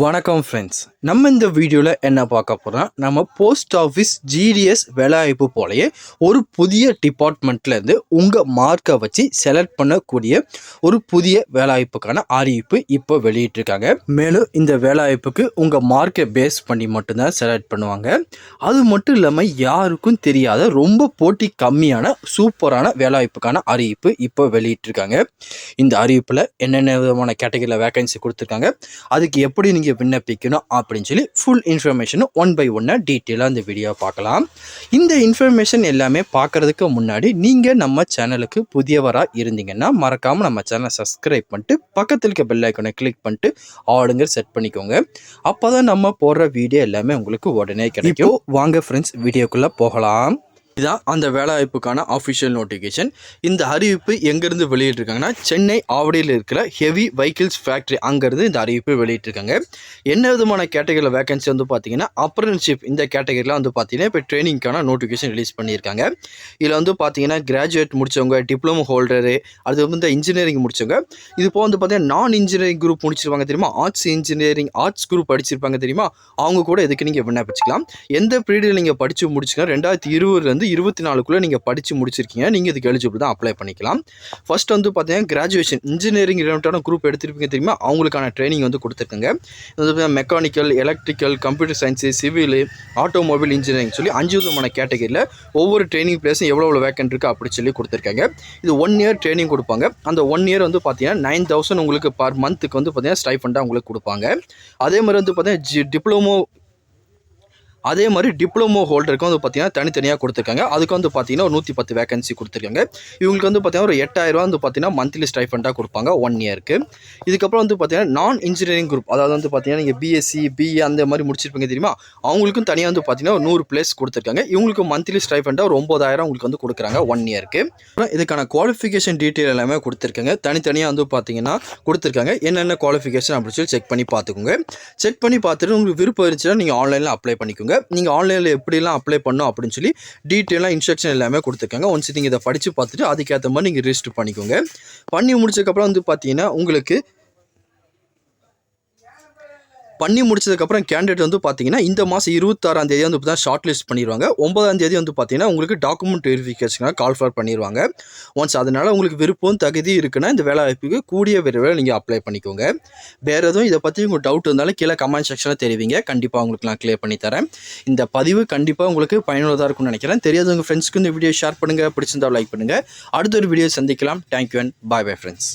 வணக்கம் ஃப்ரெண்ட்ஸ் நம்ம இந்த வீடியோவில் என்ன பார்க்க போகிறோம்னா நம்ம போஸ்ட் ஆஃபீஸ் ஜிடிஎஸ் வேலைவாய்ப்பு போலயே ஒரு புதிய டிபார்ட்மெண்ட்லேருந்து உங்கள் மார்க்கை வச்சு செலக்ட் பண்ணக்கூடிய ஒரு புதிய வேலைவாய்ப்புக்கான அறிவிப்பு இப்போ வெளியிட்டிருக்காங்க. மேலும் இந்த வேலைவாய்ப்புக்கு உங்கள் மார்க்கை பேஸ் பண்ணி மட்டும்தான் செலக்ட் பண்ணுவாங்க. அது மட்டும் இல்லாமல் யாருக்கும் தெரியாத ரொம்ப போட்டி கம்மியான சூப்பரான வேலைவாய்ப்புக்கான அறிவிப்பு இப்போ வெளியிட்டிருக்காங்க. இந்த அறிவிப்பில் என்னென்ன விதமான கேட்டகரியில் வேகன்சி கொடுத்துருக்காங்க அதுக்கு எப்படி நீங்கள் விண்ணப்பிக்கணும் அப்படின்னு சொல்லி ஃபுல் இன்ஃபர்மேஷனும் ஒன் பை ஒன்னாக டீட்டெயிலாக இந்த வீடியோ பார்க்கலாம். இந்த இன்ஃபர்மேஷன் எல்லாமே பார்க்குறதுக்கு முன்னாடி நீங்கள் நம்ம சேனலுக்கு புதியவராக இருந்தீங்கன்னா மறக்காமல் நம்ம சேனலை சப்ஸ்கிரைப் பண்ணிட்டு பக்கத்தில் இருக்க பெல் ஐக்கனை கிளிக் பண்ணிட்டு ஆளுங்க செட் பண்ணிக்கோங்க. அப்போ தான் நம்ம போடுற வீடியோ எல்லாமே உங்களுக்கு உடனே கிடைக்கும். வாங்க ஃப்ரெண்ட்ஸ் வீடியோக்குள்ளே போகலாம். இதுதான் அந்த வேலைவாய்ப்புக்கான அஃபிஷியல் நோட்டிஃபிகேஷன் இந்த அறிவிப்பு எங்கேருந்து வெளியிட்டிருக்காங்கன்னா சென்னை ஆவடியில் இருக்கிற ஹெவி வெஹிக்கிள்ஸ் ஃபேக்ட்ரி அங்கேருந்து இந்த அறிவிப்பு வெளியிட்டிருக்காங்க. என்ன விதமான கேட்டகரியில் வேகன்சி வந்து பார்த்தீங்கன்னா அப்ரன்ஷிப் இந்த கேட்டகரியில் வந்து பார்த்தீங்கன்னா இப்போ ட்ரைனிங்க்கான நோட்டிஃபிகேஷன் ரிலீஸ் பண்ணியிருக்காங்க. இதில் வந்து பார்த்தீங்கன்னா கிராஜுவேட் முடித்தவங்க டிப்ளமோ ஹோல்டரு அது வந்து இந்த இன்ஜினியரிங் முடித்தவங்க இது போக வந்து பார்த்தீங்கன்னா நான் இன்ஜினியரிங் குரூப் முடிச்சிருப்பாங்க தெரியுமா? ஆர்ட்ஸ் இன்ஜினியரிங் ஆர்ட்ஸ் குரூப் படிச்சிருப்பாங்க தெரியுமா? அவங்க கூட இதுக்கு நீங்கள் விண்ணப்பிச்சுக்கலாம்? எந்த பீரியடில் நீங்கள் படித்து முடிச்சுக்கலாம்? ரெண்டாயிரத்தி இருபதுலேருந்து இருபத்தி நாலுக்குள்ளே நீங்கள் படித்து முடிச்சிருக்கீங்க. நீங்கள் இதுக்கு எலிஜிபிள் தான் அப்ளை பண்ணிக்கலாம். ஃபர்ஸ்ட் வந்து பார்த்தீங்கன்னா கிராஜுவேஷன் இன்ஜினியரிங் ரிலேட்டடான குரூப் எடுத்திருப்பீங்க தெரியுமா? அவங்களுக்கான ட்ரைனிங் வந்து கொடுத்துருக்காங்க. இது வந்து mechanical electrical computer science civil automobile engineering சொல்லி அஞ்சு விதமான கேட்டகரியில் ஒவ்வொரு ட்ரைனிங் பிளேஸும் எவ்வளோ எவ்வளோ வேக்கன்ட் இருக்குது அப்படி சொல்லி கொடுத்துருக்காங்க. இது ஒன் இயர் ட்ரைனிங் கொடுப்பாங்க. அந்த ஒன் இயர் வந்து பார்த்தீங்கன்னா நைன் தௌசண்ட் உங்களுக்கு பர் மந்த்துக்கு வந்து பார்த்தீங்கன்னா ஸ்டைஃபண்டாக உங்களுக்கு கொடுப்பாங்க. அதே மாதிரி வந்து பார்த்தீங்கன்னா ஜி டிப்ளமோ அதே மாதிரி டிப்ளமோ ஹோல்டருக்கு வந்து பார்த்தீங்கன்னா தனித்தனியாக கொடுத்துருக்காங்க. அதுக்கு வந்து பார்த்தீங்கன்னா ஒரு நூற்றி பத்து வேகன்சி கொடுத்துருக்காங்க. இவங்களுக்கு வந்து பார்த்தீங்கன்னா ஒரு எட்டாயிரரூவா வந்து பார்த்தீங்கன்னா மந்த்லி ஸ்டைஃபண்டாக கொடுப்பாங்க ஒன் இயருக்கு இதுக்கப்புறம் வந்து பார்த்தீங்கன்னா நான் இன்ஜினியரிங் குரூப் அதாவது வந்து பார்த்திங்கன்னா நீங்கள் பிஎஸ்சி பிஏ அந்த மாதிரி முடிச்சிருப்பீங்க தெரியுமா? அவங்களுக்கும் தனியாக வந்து பார்த்தீங்கன்னா ஒரு நூறு பிளேஸ் கொடுத்துருக்காங்க. இவங்களுக்கு மந்த்லி ஸ்டைஃபண்டாக ஒரு ஒம்பதாயிரம் உங்களுக்கு வந்து கொடுக்குறாங்க ஒன் இயருக்கு அப்புறம் இதுக்கான குவாலிஃபிகேஷன் டீட்டெயில் எல்லாமே கொடுத்துருக்காங்க. தனித்தனியாக வந்து பார்த்தீங்கன்னா கொடுத்துருக்காங்க. என்னென்ன குவாலிஃபிகேஷன் அப்படின்னு சொல்லி செக் பண்ணி பார்த்துக்கோங்க. செக் பண்ணி பார்த்துட்டு உங்களுக்கு விருப்பம் இருந்துச்சுன்னா நீங்கள் ஆன்லைனில் அப்ளை பண்ணிக்கோங்க. நீங்கள் ஆன்லைனில் எப்படிலாம் அப்ளை பண்ணும் அப்படின்னு சொல்லி டீட்டெயிலாக இன்ஸ்ட்ரக்ஷன் எல்லாமே கொடுத்துருக்காங்க ஒன்ஸ் நீங்கள் இதை படித்து பார்த்துட்டு அதுக்கேற்ற மாதிரி நீங்கள் ரிஜிஸ்டர் பண்ணிக்கோங்க. பண்ணி முடிச்சதுக்கப்புறம் வந்து பார்த்தீங்கன்னா உங்களுக்கு பண்ணி முடிச்சதுக்கப்புறம் கேண்டிடேட் வந்து பார்த்தீங்கன்னா இந்த மாதம் இருபத்தாறாம் தேதி வந்து தான் ஷார்ட் லிஸ்ட் பண்ணிடுவாங்க ஒன்பதாம் தேதி வந்து பார்த்தீங்கன்னா உங்களுக்கு டாக்குமெண்ட் வெரிஃபிகேஷனாக கால் ஃபார் பண்ணிடுவாங்க ஒன்ஸ் அதனால் உங்களுக்கு விருப்பம் தகுதி இருக்குன்னா இந்த வேலை வாய்ப்புக்கு கூடிய விரைவில் நீங்கள் அப்ளை பண்ணிக்கோங்க. வேறு எதுவும் இதை பற்றி உங்களுக்கு டவுட் இருந்தாலும் கீழே கமெண்ட் செக்ஷனில் தெரிவிங்க. கண்டிப்பாக உங்களுக்கு நான் கிளியர் பண்ணி தரேன். இந்த பதிவு கண்டிப்பாக உங்களுக்கு பயனுள்ளதாக இருக்கும்னு நினைக்கிறேன். தெரியாதவங்க ஃப்ரெண்ட்ஸ்க்கு இந்த வீடியோ ஷேர் பண்ணுங்கள் பிடிச்சிருந்தா லைக் பண்ணுங்கள் அடுத்த ஒரு வீடியோ சந்திக்கலாம். Thank you and bye bye friends